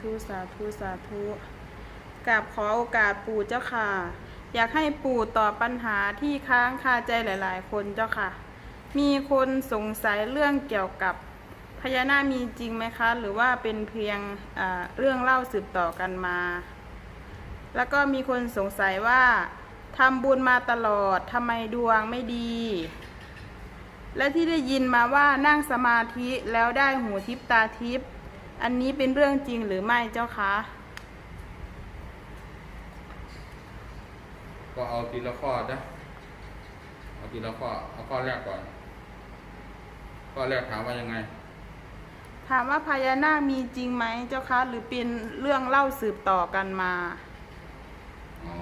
ธุสาธุสาธุกราบขอโอกาสปู่เจ้าค่ะ อยากให้ปู่ตอบปัญหาที่ค้างคาใจหลาย ๆ คนเจ้าค่ะ มีคนสงสัยเรื่องเกี่ยวกับพญานาคมีจริงไหมคะ หรือว่าเป็นเพียงเรื่องเล่าสืบต่อกันมา แล้วก็มีคนสงสัยว่าทำบุญมาตลอดทำไมดวงไม่ดี และที่ได้ยินมาว่านั่งสมาธิแล้วได้หูทิพตาทิพ อันนี้เป็นเรื่องจริงหรือไม่เจ้าคะ ก็เอาทีละข้อนะเอาทีละข้อเอาข้อแรกก่อน ข้อแรกถามว่ายังไง ถามว่าพญานาคมีจริงไหมเจ้าคะ หรือเป็นเรื่องเล่าสืบต่อกันมา อ๋อ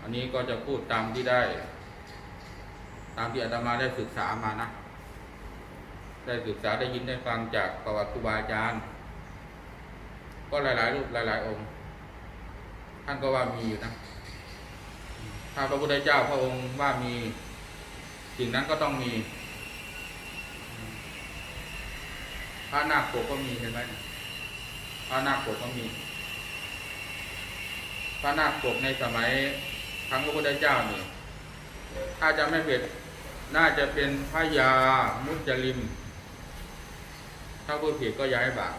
อันนี้ก็จะพูดตามที่ได้ ตามที่อาตมาได้ศึกษามานะ ได้ศึกษาได้ยินได้ฟังจากประวัติครูบาอาจารย์ ก็หลาย ๆ รูปหลาย ๆ องค์ ท่านก็ว่ามีอยู่นะ ถ้าพระพุทธเจ้าพระองค์ว่ามี สิ่งนั้นก็ต้องมี พระนาคปกก็มีเห็นไหมพระนาคปกก็มี พระนาคปกในสมัยครั้งพระพุทธเจ้านี่ถ้าจะไม่เผิดน่าจะเป็นพระยามุจลิม ถ้าพูดผิดก็ย้ายบาป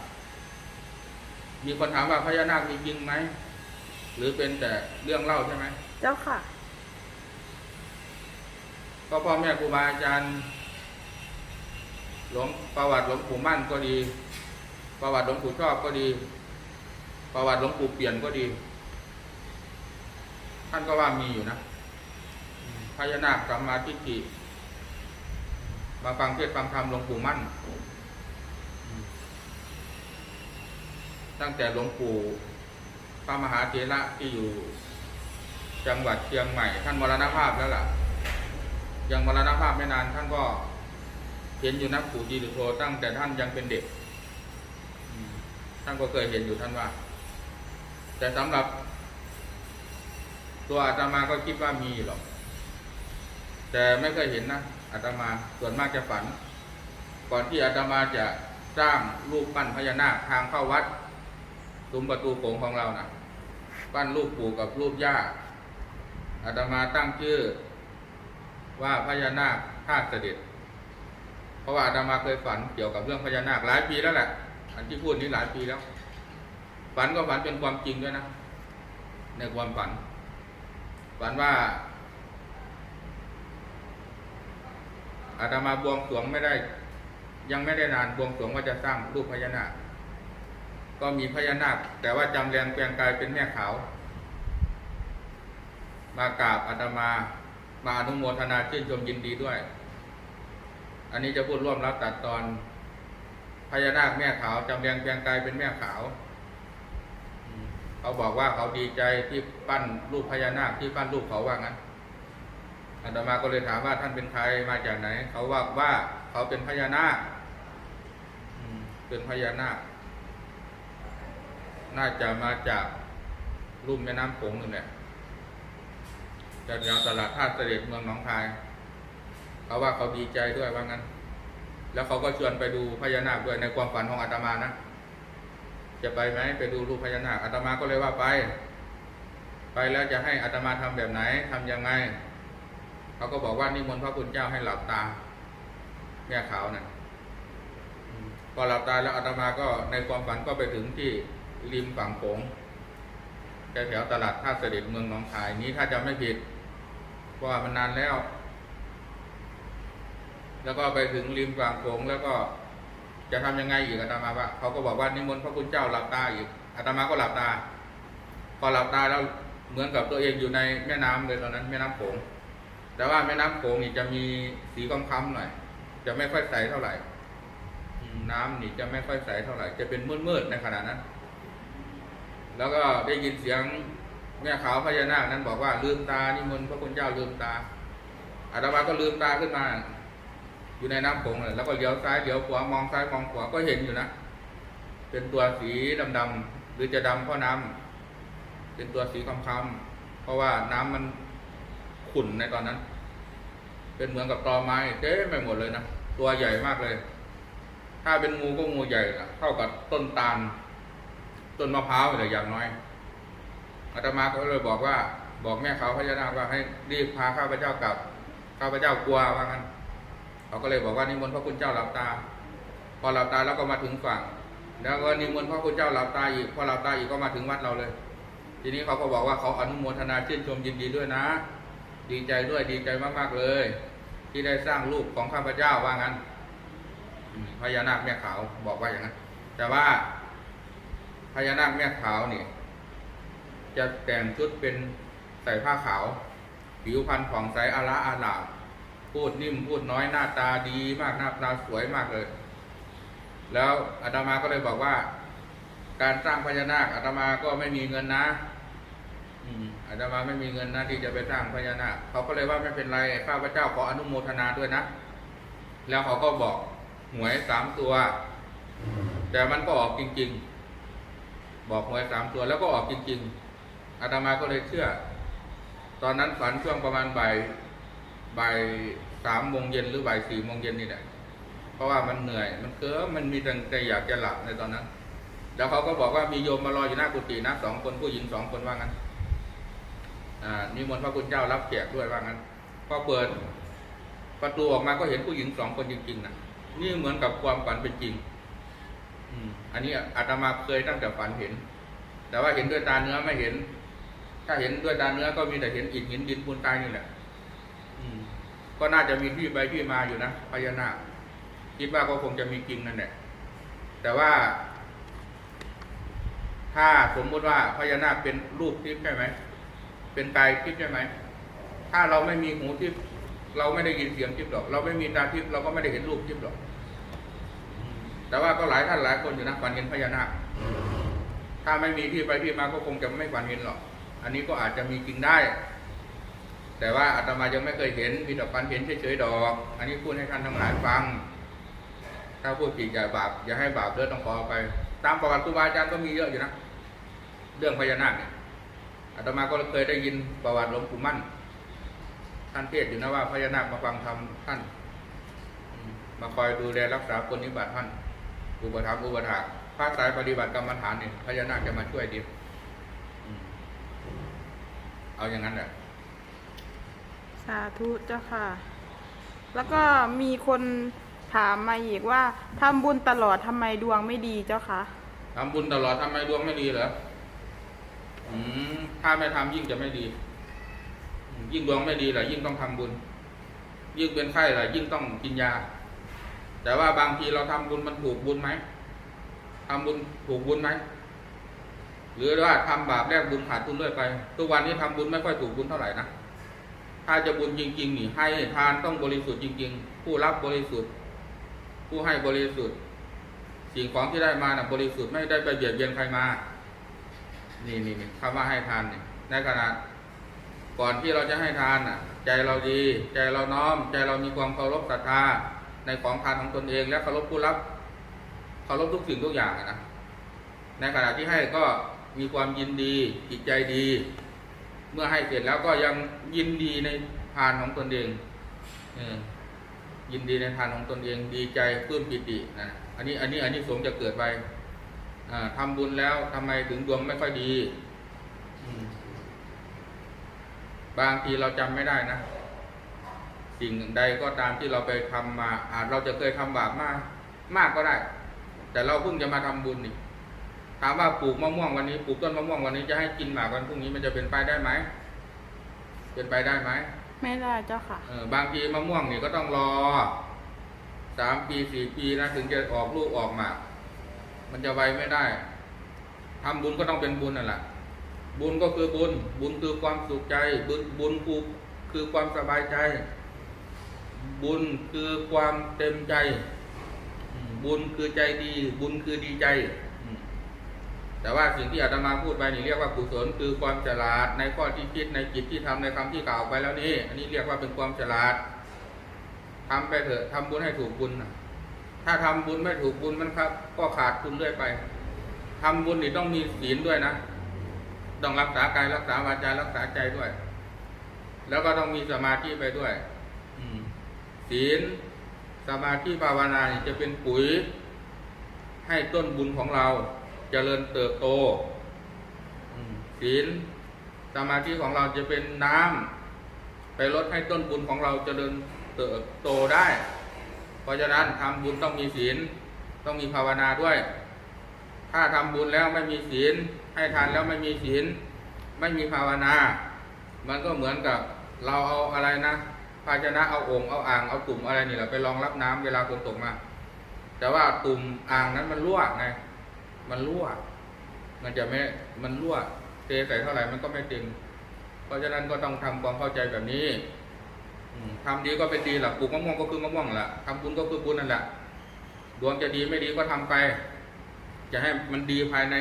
มีคนถามว่าพญานาคมีจริงไหม หรือเป็นแต่เรื่องเล่าใช่ไหม เจ้าค่ะ ก็พ่อแม่ครูบาอาจารย์หลวงประวัติหลวงปู่มั่นก็ดี ประวัติหลวงปู่ชอบก็ดี ประวัติหลวงปู่เปลี่ยนก็ดี ท่านก็ว่ามีอยู่นะพญานาคสัมมาทิฏฐิมาฟังเทศน์ฟังธรรมหลวงปู่มั่น ตั้งแต่หลวงปู่พระมหาเถระที่อยู่ จังหวัดเชียงใหม่ ท่านมรณภาพแล้วล่ะ ยังมรณภาพไม่นานท่านก็เห็นอยู่นะปู่จีรุโทตั้งแต่ท่านยังเป็นเด็ก ท่านก็เคยเห็นอยู่ท่านว่า แต่สำหรับ ตัวอาตมาก็คิดว่ามีหรอก แต่ไม่เคยเห็นนะอาตมาส่วนมากจะฝัน ก่อนที่อาตมาจะสร้างรูปปั้นพญานาคทางเข้าวัด ซุ้มประตูโขงของเรานะ่ะ ปั้นรูปปู่กับรูปย่าอาตมาตั้งชื่อ ว่าพญานาคท่าตุเสด็จ เพราะว่าอาตมาเคยฝันเกี่ยวกับเรื่องพญานาคหลายปีแล้วแหละ อันที่พูดนี้หลายปีแล้ว ฝันก็ฝันเป็นความจริงด้วยนะ ในความฝัน ฝันว่าอาตมาบวงสรวงไม่ได้ ยังไม่ได้นานบวงสรวงว่าจะสร้างรูปพญานาค ก็มีพญานาค แต่ว่าจำแรงเปลียงกายเป็นแม่ขาว มากราบอาตมามาอนุโมทนาชื่นชมยินดีด้วย อันนี้จะพูดร่วมรับตัดตอนพญานาคแม่ขาวจำแรงเปลียงกายเป็นแม่ขาวเขาบอกว่าเขาดีใจที่ปั้นรูปพญานาคที่ปั้นรูปเขาว่างั้นอาตมาก็เลยถามว่าท่านเป็นใครมาจากไหน เขาว่าว่าเขาเป็นพญานาคเป็นพญานาค น่าจะมาจากลุ่มแม่น้ำโขงนั่นแหละจากแถวตลาดท่าเสด็จเมืองหนองคายเขาว่าเขาดีใจด้วยว่างั้น แล้วเขาก็ชวนไปดูพญานาคด้วยในความฝันของอาตมานะ จะไปไหมไปดูรูปพญานาคอาตมาก็เลยว่าไป ไปแล้วจะให้อาตมาทำแบบไหนทำยังไง เขาก็บอกว่านิมนต์พระคุณเจ้าให้หลับตาแม่ขาวนะ่ะพอหลับตาแล้วอาตมาก็ในความฝันก็ไปถึงที่ ริมฝั่งโขงแถวตลาดท่าเสด็จเมืองหนองคายนี้ถ้าจำไม่ผิดเพราะมันนานแล้ว แล้วก็ไปถึงริมฝั่งโขงแล้วก็จะทำยังไงอีกอาตมาว่าเขาก็บอกว่านิมนต์พระคุณเจ้าหลับตาอีกอาตมาก็หลับตา พอหลับตาแล้วเหมือนกับตัวเองอยู่ในแม่น้ำเลยตอนนั้นแม่น้ำโขงแต่ว่าแม่น้ำโขงนี่จะมีสีค้ำๆหน่อย จะไม่ค่อยใสเท่าไหร่น้ำนี่จะไม่ค่อยใสเท่าไหร่ จะเป็นมืดๆในขณะนั้น แล้วก็ได้ยินเสียงแม่ขาวพญานาคนั้นบอกว่าลืมตานิมนต์พระคุณเจ้าลืมตาอาตมาก็ลืมตาขึ้นมา อยู่ในน้ำโขงเลยแล้วก็เลี้ยวซ้ายเลี้ยวขวามองซ้ายมองขวาก็เห็นอยู่นะเป็นตัวสีดำๆหรือจะดำเพราะน้ำเป็นตัวสีคำๆเพราะว่าน้ำมันขุ่นในตอนนั้น เป็นเหมือนกับตอไม้เต็มไปหมดเลยนะตัวใหญ่มากเลย ถ้าเป็นงูก็งูใหญ่ล่ะเท่ากับต้นตาล ต้นมะพร้าวเลยอย่างน้อยอาตมาก็เลยบอกว่า บอกแม่เขาพญานาคว่าให้รีบพาข้าพเจ้ากลับข้าพเจ้ากลัวว่างั้นเขาก็เลยบอกว่านิมนต์พระคุณเจ้าหลับตา พอหลับตาแล้วก็มาถึงฝั่ง แล้วก็นิมนต์พระคุณเจ้าหลับตาอีกพอหลับตาอีกก็มาถึงวัดเราเลย ทีนี้เขาก็บอกว่าเขาอนุโมทนาชื่นชมยินดีด้วยนะ ดีใจด้วยดีใจมากๆเลย ที่ได้สร้างรูปของข้าพเจ้าว่างั้นพญานาคแม่ขาวบอกว่าอย่างนั้น แต่ว่า พญานาคแม่ขาวนี่จะแต่งชุดเป็นใส่ผ้าขาว ผิวพรรณผ่องใสอาระอาลาพูดนิ่มพูดน้อยหน้าตาดีมากหน้าตาสวยมากเลย แล้วอาตมาก็เลยบอกว่า การสร้างพญานาคอาตมาก็ไม่มีเงินนะอืมอาตมาไม่มีเงินนะที่จะไปสร้างพญานาคเขาก็เลยว่าไม่เป็นไรข้าพเจ้าขออนุโมทนาด้วยนะ แล้วเขาก็บอกหวยสามตัว แต่มันก็ออกจริง ๆ บอกหวยสามตัวแล้วก็ออกจริงๆอาตมาก็เลยเชื่อ ตอนนั้นฝันช่วงประมาณบ่ายบ่ายสามโมงเย็นหรือบ่ายสี่โมงเย็นนี่แหละเพราะว่ามันเหนื่อย มันเคิมมันมีแต่อยากจะหลับในตอนนั้น แล้วเขาก็บอกว่ามีโยมมารออยู่หน้ากุฏินะสองคนผู้หญิงสองคนว่างั้นอ่านิมนต์พระคุณเจ้ารับแขกด้วยว่างั้นพอเปิดประตูออกมาก็เห็นผู้หญิงสองคนจริงๆนะนี่เหมือนกับความฝันเป็นจริง อันนี้อาตมาเคยตั้งแต่ฝันเห็น แต่ว่าเห็นด้วยตาเนื้อไม่เห็น ถ้าเห็นด้วยตาเนื้อก็มีแต่เห็นอิฐหินดินปูนตายนี่แหละก็น่าจะมีที่ไปที่มาอยู่นะพญานาคคิดว่าก็คงจะมีจริงนั่นแหละแต่ว่า ถ้าสมมติว่าพญานาคเป็นรูปทิพย์ใช่ไหมเป็นกายทิพย์ใช่ไหมถ้าเราไม่มีหูทิพย์เราไม่ได้ยินเสียงทิพย์หรอก เราไม่มีตาทิพย์เราก็ไม่ได้เห็นรูปทิพย์หรอก แต่ว่าก็หลายท่านหลายคนอยู่นะฝันเห็นพญานาค ถ้าไม่มีที่ไปที่มาก็คงจะไม่ฝันเห็นหรอก อันนี้ก็อาจจะมีจริงได้ แต่ว่าอาตมายังไม่เคยเห็น มีแต่ฝันเห็นเฉยๆดอก อันนี้พูดให้ท่านทั้งหลายฟัง ถ้าพูดผิดอย่าบาปอย่าให้บาปเลือดต้องขอไป ตามประวัติครูบาอาจารย์ก็มีเยอะอยู่นะ เรื่องพญานาคเนี่ยอาตมาก็เคยได้ยินประวัติหลวงปู่มั่น ท่านเทศอยู่นะว่าพญานาคมาฟังธรรมท่านมมาคอยดูแลรักษาคนนิบัติท่าน อุปถัมภ์อุปถากภาคสายปฏิบัติกรรมฐานเนี่ยพญานาคจะมาช่วยดีอืมเอาอย่างนั้นแหละสาธุเจ้าค่ะ แล้วก็มีคนถามมาอีกว่าทำบุญตลอดทำไมดวงไม่ดีเจ้าคะทำบุญตลอดทำไมดวงไม่ดีเหรออืมถ้าไม่ทำยิ่งจะไม่ดีอืมยิ่งดวงไม่ดีแหละยิ่งต้องทำบุญ ยิ่งเป็นไข้แหละยิ่งต้องกินยา แต่ว่าบางทีเราทำบุญมันถูกบุญไหมทำบุญถูกบุญไหมหรือว่าทำบาปแลกบุญขาดทุนเรื่อยไป ทุกวันนี้ทำบุญไม่ค่อยถูกบุญเท่าไหร่นะถ้าจะบุญจริงๆนี่ให้ทานต้องบริสุทธิ์จริง ๆ ผู้รับบริสุทธิ์ ผู้ให้บริสุทธิ์ สิ่งของที่ได้มาน่ะบริสุทธิ์ไม่ได้ไปเบียดเบียนใครมานี่นี่นี่คำว่าให้ทานเนี่ยในขณะก่อนที่เราจะให้ทานน่ะ ใจเราดี ใจเราน้อม ใจเรามีความเคารพศรัทธา ในของทานของตนเอง และเคารพผู้รับเคารพทุกสิ่งทุกอย่างนะในขณะที่ให้ก็มีความยินดีจิตใจดี เมื่อให้เสร็จแล้วก็ยังยินดีในทานของตนเองยินดีในทานของตนเองดีใจปลื้มปิตินะอันนี้อันนี้อันนี้สงจะเกิดไปอ่าทำบุญแล้วทำไมถึงดวงไม่ค่อยดี บางทีเราจำไม่ได้นะ สิ่งใดก็ตามที่เราไปทำมาอาจเราจะเคยทำบาปมาก มากก็ได้ แต่เราเพิ่งจะมาทำบุญนี่ถามว่าปลูกมะม่วงวันนี้ปลูกต้นมะม่วงวันนี้จะให้กินหมากวันพรุ่งนี้มันจะเป็นไปได้ไหมเป็นไปได้ไหมไม่ได้เจ้าค่ะเออบางทีมะม่วงนี่ก็ต้องรอสามปีสี่ปีนะถึงจะออกลูกออกหมากมันจะไวไม่ได้ทำบุญก็ต้องเป็นบุญนั่นแหละบุญก็คือบุญ บุญคือความสุขใจ บุญบุญคือคือความสบายใจ บุญคือความเต็มใจ บุญคือใจดี บุญคือดีใจ แต่ว่าสิ่งที่อาตมาพูดไปนี่เรียกว่ากุศลคือความฉลาด ในข้อที่คิดในจิตที่ทำในคำที่กล่าวไปแล้วนี่อันนี้เรียกว่าเป็นความฉลาดทำไปเถอะทำบุญให้ถูกบุญนะถ้าทำบุญไม่ถูกบุญมันครับ ก็ขาดทุนเรื่อยไปทำบุญนี่ต้องมีศีลด้วยนะ ต้องรักษากายรักษาวาจารักษาใจด้วย แล้วก็ต้องมีสมาธิไปด้วย ศีลสมาธิภาวนาจะเป็นปุ๋ย ให้ต้นบุญของเราเจริญเติบโตศีลสมาธิของเราจะเป็นน้ำไปลดให้ต้นบุญของเราเจริญเติบโตได้ เพราะฉะนั้นทำบุญต้องมีศีลต้องมีภาวนาด้วย ถ้าทำบุญแล้วไม่มีศีล ให้ทานแล้วไม่มีศีล ไม่มีภาวนา มันก็เหมือนกับเราเอาอะไรนะ ภาชนะเอาโอ่งเอาอ่างเอาตุ่มอะไรนี่แหละไปรองรับน้ำเวลาฝนตกมา แต่ว่าตุ่มอ่างนั้นมันรั่วไงมันรั่ว มันจะไม่มันรั่วเทใส่เท่าไหร่มันก็ไม่เต็มเพราะฉะนั้นก็ต้องทำความเข้าใจแบบนี้อืมทำดีก็เป็นดีแหละปลูกมะม่วงก็คือมะม่วงแหละทำบุญก็คือบุญนั่นแหละดวงจะดีไม่ดีก็ทำไป จะให้มันดีภายใน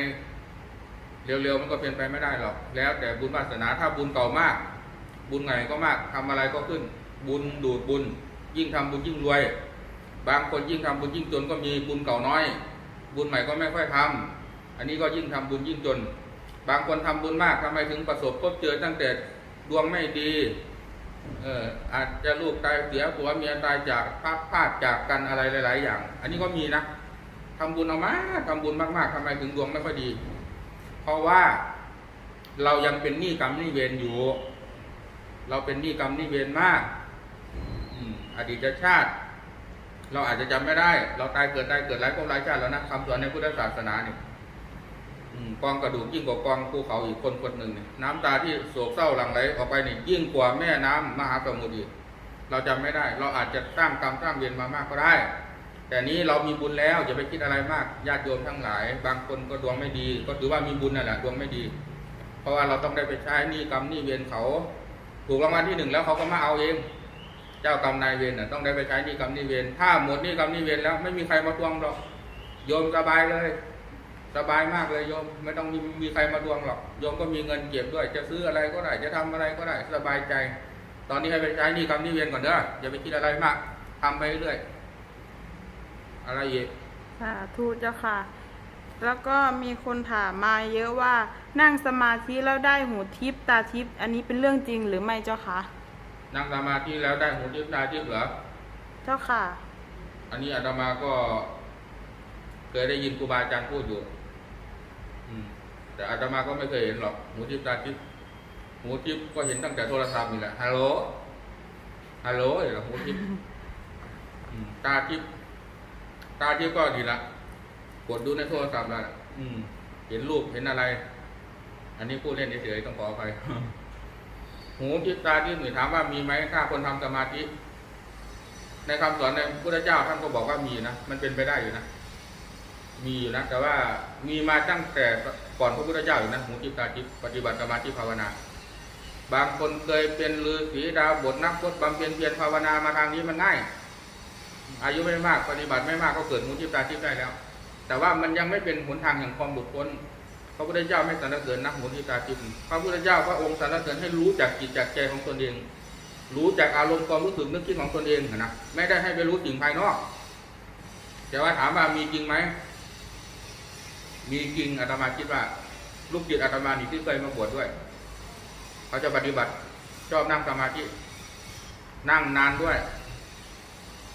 เร็วๆมันก็เป็นไปไม่ได้หรอก แล้วแต่บุญวาสนาถ้าบุญเก่ามาก บุญไงก็มากทำอะไรก็ขึ้น บุญดูดบุญ ยิ่งทำบุญยิ่งรวย บางคนยิ่งทำบุญยิ่งจนก็มีบุญเก่าน้อย บุญใหม่ก็ไม่ค่อยทำอันนี้ก็ยิ่งทำบุญยิ่งจน บางคนทำบุญมากทำไมถึงประสบพบเจอตั้งแต่ดวงไม่ดีเอออาจจะลูกตายเสียผัวเมียตายจากพลาดพลาดจากกันอะไรหลาย ๆ อย่าง อันนี้ก็มีนะทำบุญเอามากทำบุญมากๆทำไมถึงดวงไม่ค่อยดี เพราะว่าเรายังเป็นหนี้กรรมหนี้เวรอยู่ เราเป็นหนี้กรรมหนี้เวรมาก อดีตชาติ เราอาจจะจำไม่ได้ เราตายเกิดตายเกิดหลายภพหลายชาติแล้วนะคำสอนในพุทธศาสนาเนี่ยกองกระดูกยิ่งกว่ากองภูเขาอีกคนคนหนึ่งนี่ยน้ำตาที่โศกเศร้าหลั่งไหลออกไปนี่ยิ่งกว่าแม่น้ำมหาสมุทรอีกเราจำไม่ได้ เราอาจจะสร้างกรรมสร้างเวรมามากก็ได้ แต่นี้เรามีบุญแล้วอย่าไปคิดอะไรมากญาติโยมทั้งหลาย บางคนก็ดวงไม่ดี ก็ถือว่ามีบุญนั่นแหละดวงไม่ดี เพราะว่าเราต้องได้ไปใช้นี้กรรมนี้เวรเขา ถูกรางวัลที่หนึ่งแล้วเขาก็มาเอาเอง เจ้ากรรมนายเวรน่ะต้องได้ไปใช้นี้กรรมนี้เวรถ้าหมดนี้กรรมนี้เวรแล้วไม่มีใครมาทวงหรอกโยมสบายเลย สบายมากเลยโยมไม่ต้องมีมีใครมาทวงหรอกโยมก็มีเงินเก็บด้วย จะซื้ออะไรก็ได้ จะทำอะไรก็ได้สบายใจ ตอนนี้ให้ไปใช้นี้กรรมนี้เวรก่อนเด้ออย่าไปคิดอะไรมากทำไปเรื่อยอะไรอีกสาธุเจ้าค่ะ แล้วก็มีคนถามมาเยอะว่านั่งสมาธิแล้วได้หูทิพตาทิพอันนี้เป็นเรื่องจริงหรือไม่เจ้าคะ นั่งสมาธิแล้วได้หูทิพย์ตาทิพย์เหรอเจ้าค่ะ อันนี้อาตมาก็ เคยได้ยินครูบาอาจารย์พูดอยู่ อืม แต่อาตมาก็ไม่เคยเห็นหรอกหูทิพย์ตาทิพย์หูทิพย์ก็เห็นตั้งแต่โทรศัพท์นี่แหละฮัลโหลฮัลโหลเหรอหูทิพย์อืมตาทิพย์ตาทิพย์ก็ดีละกดดูในโทรศัพท์แล้วอืมเห็นรูปเห็นอะไร อันนี้พูดเล่นเฉยๆต้องขอไป หูทิพตาทิพย์หนูถามว่ามีไหมถ้าคนทำสมาธิ ในคำสอนในพุทธเจ้าท่านก็บอกว่ามีนะมันเป็นไปได้อยู่นะมีอยู่นะแต่ว่ามีมาตั้งแต่ก่อนพระพุทธเจ้าอยู่นะหูทิพตาทิพปฏิบัติสมาธิภาวนา บางคนเคยเป็นฤาษีดาวบทนักพจน์บำเพ็ญเพียรภาวนามาทางนี้มันง่ายอายุไม่มากปฏิบัติไม่มากก็เกิดหูทิตาทิพได้แล้ว แต่ว่ามันยังไม่เป็นหนทางแห่งความหลุดพ้น พระพุทธเจ้าไม่สรรเสริญนักหูทิตาทิพย์พระพุทธเจ้าพระองค์สรรเสริญให้รู้จักจิตจักใจของตนเอง รู้จักอารมณ์ความรู้สึกนึกคิดของตนเองนะไม่ได้ให้ไปรู้สิ่งภายนอก แต่ว่าถามว่ามีจริงไหมมีจริงอาตมาคิดว่า ลูกจิตอาตมานี่ที่เคยมาบวชด้วย เขาจะปฏิบัติชอบนั่งสมาธินั่งนานด้วย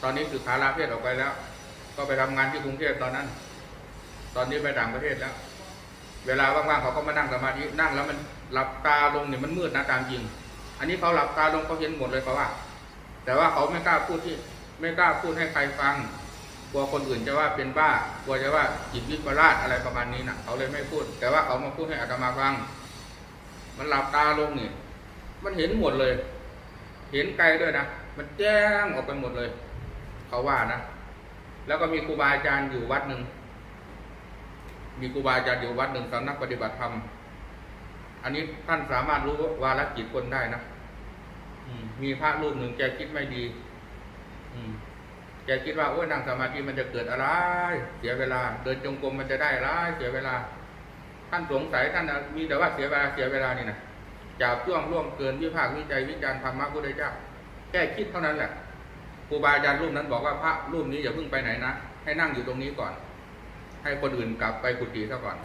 ตอนนี้สึกขาลาเพศออกไปแล้ว ก็ไปทำงานที่กรุงเทพตอนนั้น ตอนนี้ไปต่างประเทศแล้ว เวลาว่างๆเขาก็มานั่งสมาธินั่งแล้วมันหลับตาลงเนี่ยมันมืดนะตามจริง อันนี้เขาหลับตาลงเขาเห็นหมดเลยเขาว่า แต่ว่าเขาไม่กล้าพูดที่ ไม่กล้าพูดให้ใครฟังกลัวคนอื่นจะว่าเป็นบ้ากลัวจะว่าจิตวิปลาสอะไรประมาณนี้นะเขาเลยไม่พูด แต่ว่าเขามาพูดให้อาตมาฟัง มันหลับตาลงนี่มันเห็นหมดเลย เห็นไกลด้วยนะมันแจ้งออกไปหมดเลย เขาว่านะแล้วก็มีครูบาอาจารย์อยู่วัดหนึ่ง มีครูบาอาจารย์อยู่วัดหนึ่งสำนักปฏิบัติธรรม อันนี้ท่านสามารถรู้วาระจิตคนได้นะอืมมีพระรูปหนึ่งแกคิดไม่ดี อืมแกคิดว่าโอ้ยนั่งสมาธิมันจะเกิดอะไร เสียเวลา เดินจงกรมมันจะได้อะไรเสียเวลา ท่านสงสัยท่านมีแต่ว่าเสียเวลาเสียเวลานี่นะจับจ้วงล่วงเกินวิพากษ์วิจัยวิจารณ์ธรรมะพุทธเจ้าแค่คิดเท่านั้นแหละครูบาอาจารย์รูปนั้นบอกว่าพระรูปนี้อย่าเพิ่งไปไหนนะให้นั่งอยู่ตรงนี้ก่อน ให้คนอื่นกลับไปกุฏิซะก่อน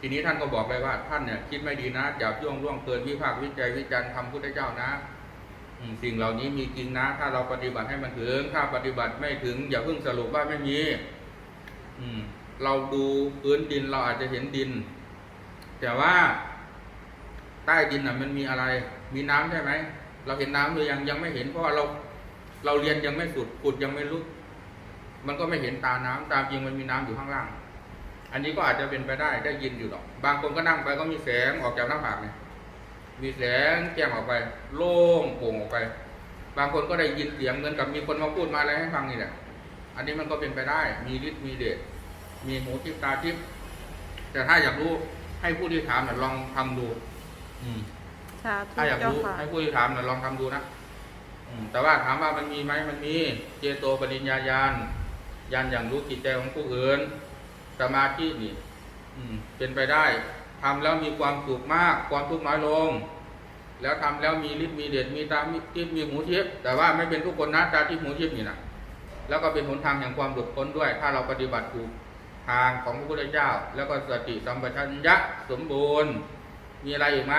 ทีนี้ท่านก็บอกไปว่าท่านเนี่ยคิดไม่ดีนะจับจ้วงล่วงเกินวิพากษ์วิจัยวิจารณ์ธรรมพุทธเจ้านะสิ่งเหล่านี้มีจริงนะ ถ้าเราปฏิบัติให้มันถึง ถ้าปฏิบัติไม่ถึง อย่าเพิ่งสรุปว่าไม่มี อืม เราดูพื้นดินเราอาจจะเห็นดิน แต่ว่าใต้ดินน่ะ มันมีอะไร มีน้ำใช่ไหม เราเห็นน้ำหรือยังยังไม่เห็นเพราะาเราเราเรียนยังไม่สุดขุดยังไม่ลึกมันก็ไม่เห็นตาน้ำตามจริงมันมีน้ำอยู่ข้างล่าง อันนี้ก็อาจจะเป็นไปได้ได้ยินอยู่หรอก บางคนก็นั่งไปก็มีแสงออกจากหน้าผากเนี่ยมีแสงแจ้งออกไป โล่งโปร่งออกไป บางคนก็ได้ยินเสียงเหมือนกับมีคนมาพูดมาอะไรให้ฟังนี่แหละอันนี้มันก็เป็นไปได้ มีฤทธิ์มีเดชมีหูทิพตาทิพแต่ถ้าอยากรู้ให้ผู้ที่ถามน่ะลองทำดู อืมสาธุถ้าอยากเจ้ารู้ค่ะให้ผู้ที่ถามน่ะลองทำดูนะอืมแต่ว่าถามว่ามันมีไหมมันมี เจโตปริญญาญาณญาณอย่างรู้จิตใจของผู้อื่น สมาธินี่เป็นไปได้ทำแล้วมีความสุขมาก ความทุกข์น้อยลง แล้วทำแล้วมีฤทธิ์มีเดชมีตามีทิพมีหูทิพย์แต่ว่าไม่เป็นทุกคนนะตาทิพหูทิพย์นี่นะแล้วก็เป็นหนทางแห่งความหลุดพ้นด้วย ถ้าเราปฏิบัติถูกทางของพระพุทธเจ้า แล้วก็สติสัมปชัญญะสมบูรณ์ มีอะไรอีกไหม